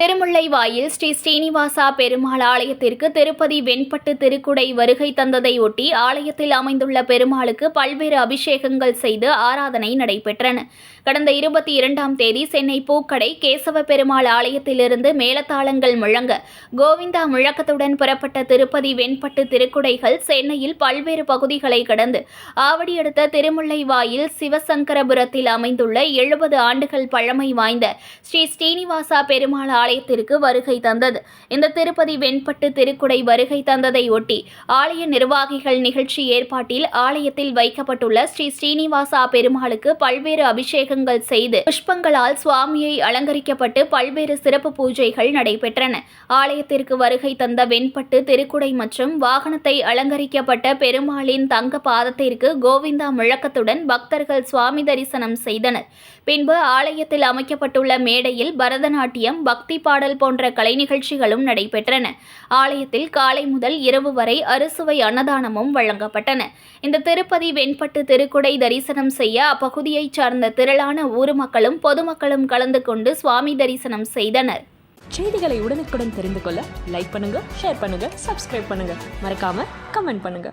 வாயில் ஸ்ரீ ஸ்ரீனிவாசா பெருமாள் ஆலயத்திற்கு திருப்பதி வெண்பட்டு திருக்குடை வருகை தந்ததை ஒட்டி ஆலயத்தில் அமைந்துள்ள பெருமாளுக்கு பல்வேறு அபிஷேகங்கள் செய்து ஆராதனை நடைபெற்றன. கடந்த இருபத்தி இரண்டாம் தேதி சென்னை பூக்கடை கேசவ பெருமாள் ஆலயத்திலிருந்து மேலத்தாளங்கள் முழங்க கோவிந்தா முழக்கத்துடன் புறப்பட்ட திருப்பதி வெண்பட்டு திருக்குடைகள் சென்னையில் பல்வேறு பகுதிகளை கடந்து ஆவடி அடுத்த திருமுல்லை வாயில் சிவசங்கரபுரத்தில் அமைந்துள்ள எழுபது ஆண்டுகள் பழமை வாய்ந்த ஸ்ரீ ஸ்ரீனிவாசா பெருமாள் ஆலயத்திற்கு வருகை தந்தது. இந்த திருப்பதி வெண்பட்டு திருக்குடை வருகை தந்ததை ஒட்டி ஆலய நிர்வாகிகள் நிகழ்ச்சி ஏற்பாட்டில் ஆலயத்தில் வைக்கப்பட்டுள்ள ஸ்ரீ ஸ்ரீனிவாசா பெருமாளுக்கு பல்வேறு அபிஷேகங்கள் செய்து புஷ்பங்களால் சுவாமியை அலங்கரிக்கப்பட்டு பல்வேறு சிறப்பு பூஜைகள் நடைபெற்றன. ஆலயத்திற்கு வருகை தந்த வெண்பட்டு திருக்குடை மற்றும் வாகனத்தை அலங்கரிக்கப்பட்ட பெருமாளின் தங்க பாதத்திற்கு கோவிந்தா முழக்கத்துடன் பக்தர்கள் சுவாமி தரிசனம் செய்தனர். பின்பு ஆலயத்தில் அமைக்கப்பட்டுள்ள மேடையில் பரதநாட்டியம் பக்தி பாடல் போன்ற கலை நிகழ்ச்சிகளும் நடைபெற்றன. ஆலயத்தில் காலை முதல் இரவு வரை அறுசுவை அன்னதானமும் வழங்கப்பட்டன. இந்த திருப்பதி வெண்பட்டு திருக்குடை தரிசனம் செய்ய அப்பகுதியைச் சார்ந்த திரளான ஊர் மக்களும் பொதுமக்களும் கலந்து கொண்டு சுவாமி தரிசனம் செய்தனர். செய்திகளை உடனுக்குடன் தெரிந்து கொள்ள லைக் பண்ணுங்க ஷேர் பண்ணுங்க சப்ஸ்கிரைப் பண்ணுங்க. மறக்காம கமெண்ட் பண்ணுங்க.